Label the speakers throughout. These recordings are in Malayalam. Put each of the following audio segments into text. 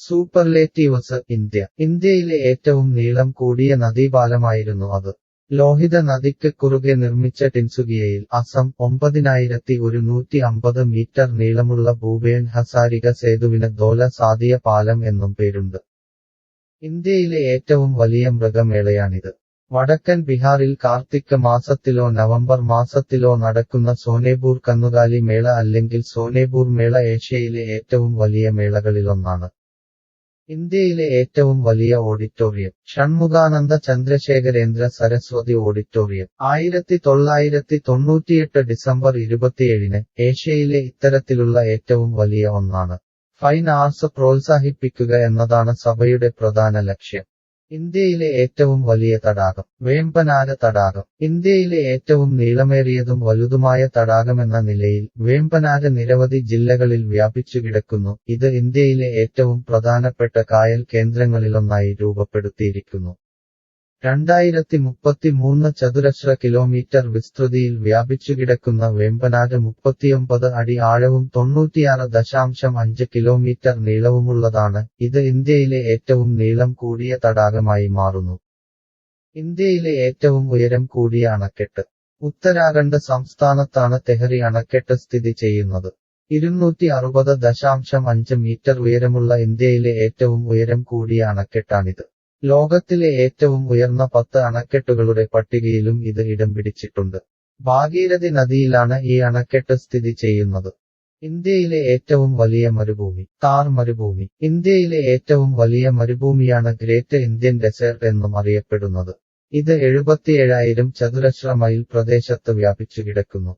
Speaker 1: സൂപ്പർലേറ്റീവ്സ് ഇന്ത്യ ഇന്ത്യയിലെ ഏറ്റവും നീളം കൂടിയ നദീപാലമായിരുന്നു അത്. ലോഹിത നദിക്ക് കുറുകെ നിർമ്മിച്ച ടിൻസുകിയയിൽ അസം ഒമ്പതിനായിരത്തി ഒരുന്നൂറ്റി അമ്പത് മീറ്റർ നീളമുള്ള ഭൂപേൺ ഹസാരിക സേതുവിന് ദോല സാദിയ പാലം എന്നും പേരുണ്ട്. ഇന്ത്യയിലെ ഏറ്റവും വലിയ മൃഗമേളയാണിത്. വടക്കൻ ബിഹാറിൽ കാർത്തിക് മാസത്തിലോ നവംബർ മാസത്തിലോ നടക്കുന്ന സോനേപൂർ കന്നുകാലി മേള അല്ലെങ്കിൽ സോനേപൂർ മേള ഏഷ്യയിലെ ഏറ്റവും വലിയ മേളകളിലൊന്നാണ്. ഇന്ത്യയിലെ ഏറ്റവും വലിയ ഓഡിറ്റോറിയം ഷൺമുഖാനന്ദ ചന്ദ്രശേഖരേന്ദ്ര സരസ്വതി ഓഡിറ്റോറിയം. ആയിരത്തി തൊള്ളായിരത്തി തൊണ്ണൂറ്റിയെട്ട് ഡിസംബർ ഇരുപത്തിയേഴിന് ഏഷ്യയിലെ ഇത്തരത്തിലുള്ള ഏറ്റവും വലിയ ഒന്നാണ്. ഫൈൻ ആർട്സ് പ്രോത്സാഹിപ്പിക്കുക എന്നതാണ് സഭയുടെ പ്രധാന ലക്ഷ്യം. ഇന്ത്യയിലെ ഏറ്റവും വലിയ തടാകം വേമ്പനാട് തടാകം. ഇന്ത്യയിലെ ഏറ്റവും നീളമേറിയതും വലുതുമായ തടാകമെന്ന നിലയിൽ വേമ്പനാട് നിരവധി ജില്ലകളിൽ വ്യാപിച്ചു കിടക്കുന്നു. ഇത് ഇന്ത്യയിലെ ഏറ്റവും പ്രധാനപ്പെട്ട കായൽ കേന്ദ്രങ്ങളിലൊന്നായി രൂപപ്പെടുത്തിയിരിക്കുന്നു. രണ്ടായിരത്തി മുപ്പത്തിമൂന്ന് ചതുരശ്ര കിലോമീറ്റർ വിസ്തൃതിയിൽ വ്യാപിച്ചുകിടക്കുന്ന വേമ്പനാട് മുപ്പത്തിയൊമ്പത് അടി ആഴവും തൊണ്ണൂറ്റിയാറ് ദശാംശം അഞ്ച് കിലോമീറ്റർ നീളവുമുള്ളതാണ്. ഇത് ഇന്ത്യയിലെ ഏറ്റവും നീളം കൂടിയ തടാകമായി മാറുന്നു. ഇന്ത്യയിലെ ഏറ്റവും ഉയരം കൂടിയ അണക്കെട്ട്. ഉത്തരാഖണ്ഡ് സംസ്ഥാനത്താണ് തെഹറി അണക്കെട്ട് സ്ഥിതി ചെയ്യുന്നത്. ഇരുന്നൂറ്റി അറുപത് ദശാംശം അഞ്ച് മീറ്റർ ഉയരമുള്ള ഇന്ത്യയിലെ ഏറ്റവും ഉയരം കൂടിയ അണക്കെട്ടാണിത്. ലോകത്തിലെ ഏറ്റവും ഉയർന്ന പത്ത് അണക്കെട്ടുകളുടെ പട്ടികയിലും ഇത് ഇടം പിടിച്ചിട്ടുണ്ട്. ഭാഗീരഥി നദിയിലാണ് ഈ അണക്കെട്ട് സ്ഥിതി ചെയ്യുന്നത്. ഇന്ത്യയിലെ ഏറ്റവും വലിയ മരുഭൂമി താർ മരുഭൂമി. ഇന്ത്യയിലെ ഏറ്റവും വലിയ മരുഭൂമിയാണ് ഗ്രേറ്റ് ഇന്ത്യൻ ഡെസേർട്ട് എന്നും അറിയപ്പെടുന്നത്. ഇത് എഴുപത്തിയേഴായിരം ചതുരശ്ര മൈൽ പ്രദേശത്ത് വ്യാപിച്ചു കിടക്കുന്നു.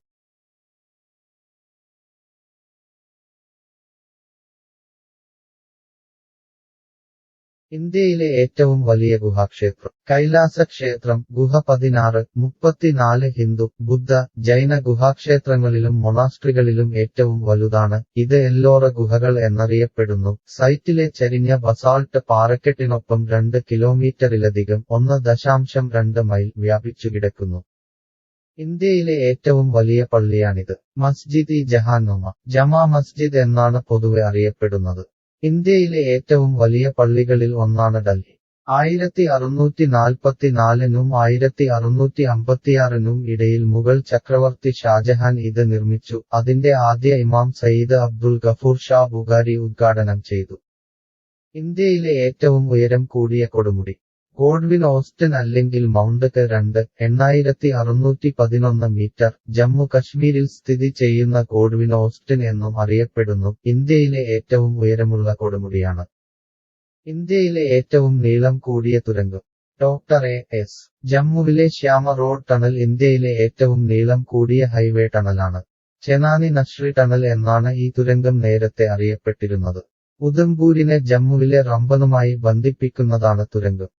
Speaker 1: ഇന്ത്യയിലെ ഏറ്റവും വലിയ ഗുഹാക്ഷേത്രം കൈലാസ ക്ഷേത്രം ഗുഹ പതിനാറ് മുപ്പത്തിനാല് ഹിന്ദു ബുദ്ധ ജൈന ഗുഹാക്ഷേത്രങ്ങളിലും മൊണാസ്ട്രികളിലും ഏറ്റവും വലുതാണ്. ഇത് എല്ലോറ ഗുഹകൾ എന്നറിയപ്പെടുന്നു. സൈറ്റിലെ ചരിഞ്ഞ ബസാൾട്ട് പാറക്കെട്ടിനൊപ്പം രണ്ട് കിലോമീറ്ററിലധികം ഒന്ന് ദശാംശം രണ്ട് മൈൽ വ്യാപിച്ചു കിടക്കുന്നു ഇന്ത്യയിലെ ഏറ്റവും വലിയ പള്ളിയാണിത്. മസ്ജിദ് ഇ ജഹാനുമ ജമാ മസ്ജിദ് എന്നാണ് പൊതുവെ അറിയപ്പെടുന്നത്. ഇന്ത്യയിലെ ഏറ്റവും വലിയ പള്ളികളിൽ ഒന്നാണ് ഡൽഹി. ആയിരത്തി അറുന്നൂറ്റി നാൽപ്പത്തിനാലിനും ആയിരത്തി അറുന്നൂറ്റി അമ്പത്തിയാറിനും ഇടയിൽ മുഗൾ ചക്രവർത്തി ഷാജഹാൻ ഇത് നിർമ്മിച്ചു. അതിന്റെ ആദ്യ ഇമാം സയ്യിദ് അബ്ദുൽ ഗഫൂർ ഷാ ബുഖാരി ഉദ്ഘാടനം ചെയ്തു. ഇന്ത്യയിലെ ഏറ്റവും ഉയരം കൂടിയ കൊടുമുടി. ഗോഡ്വിൻ ഓസ്റ്റൻ അല്ലെങ്കിൽ മൗണ്ട് കെ രണ്ട് എണ്ണായിരത്തി അറുന്നൂറ്റി പതിനൊന്ന് മീറ്റർ ജമ്മു കശ്മീരിൽ സ്ഥിതി ചെയ്യുന്ന ഗോഡ്വിൻ ഓസ്റ്റൻ എന്നും അറിയപ്പെടുന്നു. ഇന്ത്യയിലെ ഏറ്റവും ഉയരമുള്ള കൊടുമുടിയാണ്. ഇന്ത്യയിലെ ഏറ്റവും നീളം കൂടിയ തുരങ്കം. Doctor A S. ജമ്മുവിലെ ശ്യാമ റോഡ് ടണൽ ഇന്ത്യയിലെ ഏറ്റവും നീളം കൂടിയ ഹൈവേ ടണലാണ്. ചെനാനി നഷ്രി ടണൽ എന്നാണ് ഈ തുരങ്കം നേരത്തെ അറിയപ്പെട്ടിരുന്നത്. ഉദംപൂരിനെ ജമ്മുവിലെ റംബനുമായി ബന്ധിപ്പിക്കുന്നതാണ് തുരങ്കം.